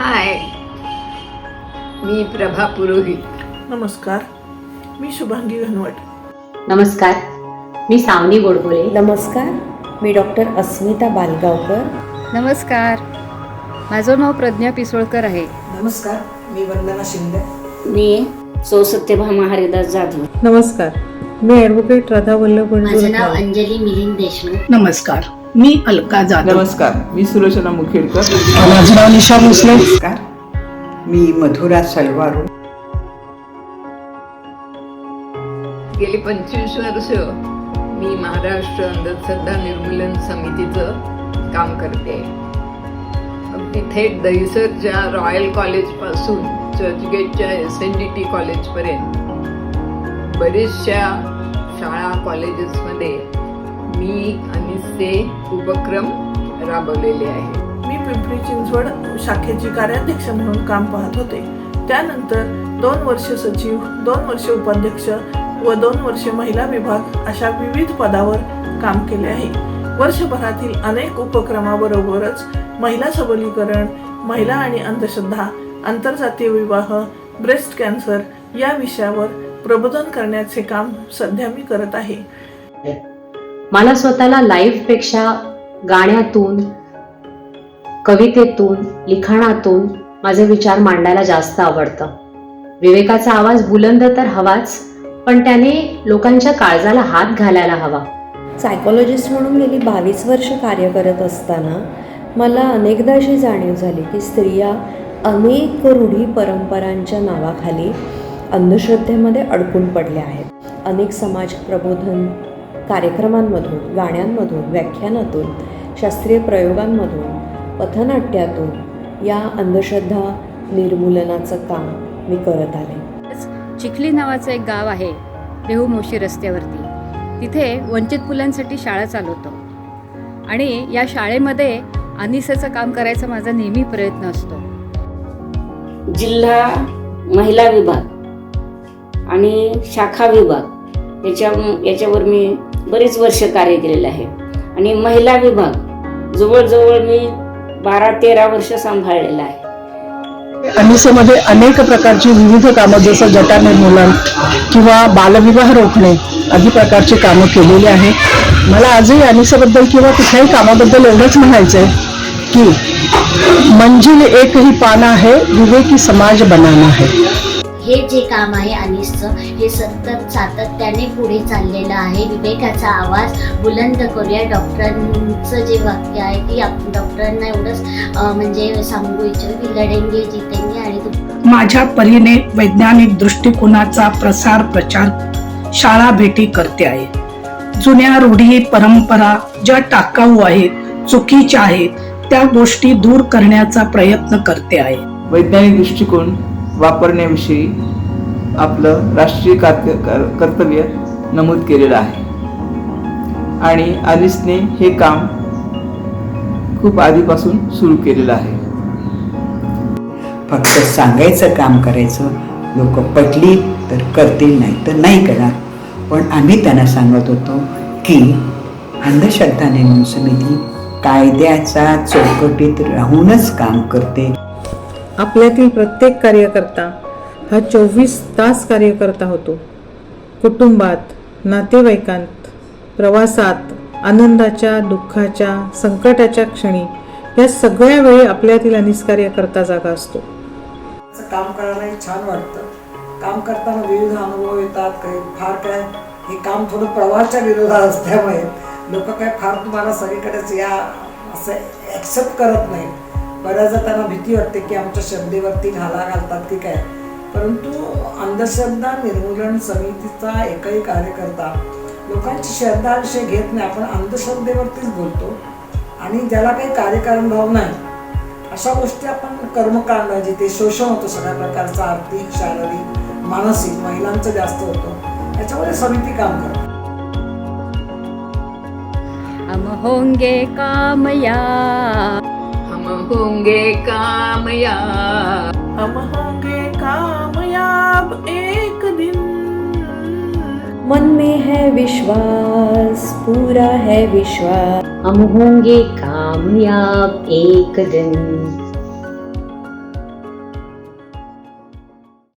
हाय. मी प्रभा पुरोहित. नमस्कार. मी शुभांगी घनवट. नमस्कार. मी सावनी गोडबोले. नमस्कार. मी डॉक्टर अस्मिता बालगावकर. नमस्कार. माझं नाव प्रज्ञा पिसोळकर आहे. नमस्कार. मी वंदना शिंदे. मी सौ सत्यभामा हरिदास जाधव. नमस्कार. मी ॲडव्होकेट राधा वल्लभ माझं नाव अंजली मिलिंद देशमुख. नमस्कार. मी अलका जाधव. नमस्कार मी सुलोचना मुखेडकर. माझं नाव निशा भोसले. नमस्कार मी मधुरा सलवारू. गेली पंचवीस वर्ष मी महाराष्ट्र अंधश्रद्धा निर्मूलन समितीचं काम करते. अगदी थेट दहिसरच्या रॉयल कॉलेजपासून चर्चगेटच्या एस एन डी टी कॉलेजपर्यंत बरेचशा शाळा कॉलेजेसमध्ये मी अनिसचे उपक्रम राबवलेले आहे. मी पिंपरी चिंचवड शाखेची कार्याध्यक्ष म्हणून काम पाहत होते. त्यानंतर दोन वर्ष सचिव दोन वर्ष उपाध्यक्ष व दोन वर्षे महिला विभाग अशा विविध पदावर काम केले आहे. वर्षभरातील अनेक उपक्रमाबरोबरच महिला सबलीकरण महिला आणि अंधश्रद्धा आंतरजातीय विवाह ब्रेस्ट कॅन्सर या विषयावर प्रबोधन करण्याचे काम सध्या मी करत आहे. मला स्वतःला लाईफपेक्षा गाण्यातून कवितेतून लिखाणातून माझे विचार मांडायला जास्त आवडतं. विवेकाचा आवाज बुलंद तर हवाच पण त्याने लोकांच्या काळजाला हात घालायला हवा. सायकोलॉजिस्ट म्हणून गेली बावीस वर्ष कार्य करत असताना मला अनेकदा अशी जाणीव झाली की स्त्रिया अनेक रूढी परंपरांच्या नावाखाली अंधश्रद्धेमध्ये अडकून पडल्या आहेत. अनेक समाज प्रबोधन कार्यक्रमांमधून गाण्यांमधून व्याख्यानातून शास्त्रीय प्रयोगांमधून पथनाट्यातून या अंधश्रद्धा निर्मूलनाचं काम मी करत आले. चिखली नावाचं एक गाव आहे देहू मोशी रस्त्यावरती. तिथे वंचित मुलांसाठी शाळा चालवतो. आणि या शाळेमध्ये अनिसेचं काम करायचा माझा नेहमी प्रयत्न असतो. जिल्हा महिला विभाग आणि शाखा विभाग याच्या याच्यावर मी बरीच वर्ष कार्य केलेलं आहे. आणि महिला विभाग जवळजवळ मी बारा तेरा वर्ष सांभाळलेला आहे. अनिसेमध्ये अनेक प्रकारची विविध कामं जसं जटा निर्मूलन किंवा बालविवाह रोखणे आदी प्रकारची कामं केलेली आहेत मला आजही अनिसेबद्दल किंवा कुठल्याही कामाबद्दल एवढंच म्हणायचं आहे की मंजिल एकही पाना है विवेकी समाज बनाना है हे जे काम आहे अनिसचं हे सतत सातत्याने पुढे चाललेलं आहे. विवेकाचा आवाज बुलंद करूया. डॉक्टरांचं जे वाक्य आहे की आपण डॉक्टरांना एवढंच म्हणजे सांगू इच्छितो की लढेंगे जितेंगे आणि तू माझ्या परीने वैज्ञानिक दृष्टिकोनाचा प्रसार प्रचार शाळा भेटी करते आहे. जुन्या रूढी परंपरा ज्या टाकाऊ आहेत चुकीच्या आहेत त्या गोष्टी दूर करण्याचा प्रयत्न करते आहे. वैज्ञानिक दृष्टिकोन वापरण्याविषयी आपलं राष्ट्रीय कार्य कर्तव्य नमूद केलेलं आहे. आणि आलिसने हे काम खूप आधीपासून सुरू केलेलं आहे. फक्त सांगायचं काम करायचं लोक पटली तर करतील नाही तर नाही करणार. पण आम्ही त्यांना सांगत होतो की अंधश्रद्धा निर्मूलन समिती कायद्याच्या चौकटीत राहूनच काम करते. आपल्यातील प्रत्येक कार्यकर्ता हा चोवीस तास कार्यकर्ता होतो. कुटुंबात नातेवाईकांत प्रवासात आनंदाच्या दुःखाच्या संकटाच्या क्षणी या सगळ्या वेळी आपल्यातील अनिष्कार्यकर्ता जागा असतो. असं काम करायला छान वाटतं. काम करताना विविध अनुभव येतात काही फार काय हे काम थोडं प्रवाहाच्या विरोधात असल्यामुळे लोक काय फार तुम्हाला सगळीकडेच या असं ॲक्सेप्ट करत नाहीत. बऱ्याचदा त्यांना भीती वाटते की आमच्या श्रद्धेवरती घाला घालतात की काय. परंतु अंधश्रद्धा निर्मूलन समितीचा एकही कार्यकर्ता लोकांची श्रद्धा विषय घेत नाही. आपण अंधश्रद्धेवरतीच बोलतो. आणि ज्याला काही कार्यकारण भाव नाही अशा गोष्टी आपण कर्मकांड जिथे शोषण होतं सगळ्या प्रकारचं आर्थिक शारीरिक मानसिक महिलांचं जास्त होतं. याच्यामध्ये समिती काम करते. हम होंगे कामयाब होंगे कामयाब. हम होंगे कामयाब एक दिन. मन में है विश्वास पूरा है विश्वास. हम होंगे कामयाब एक दिन.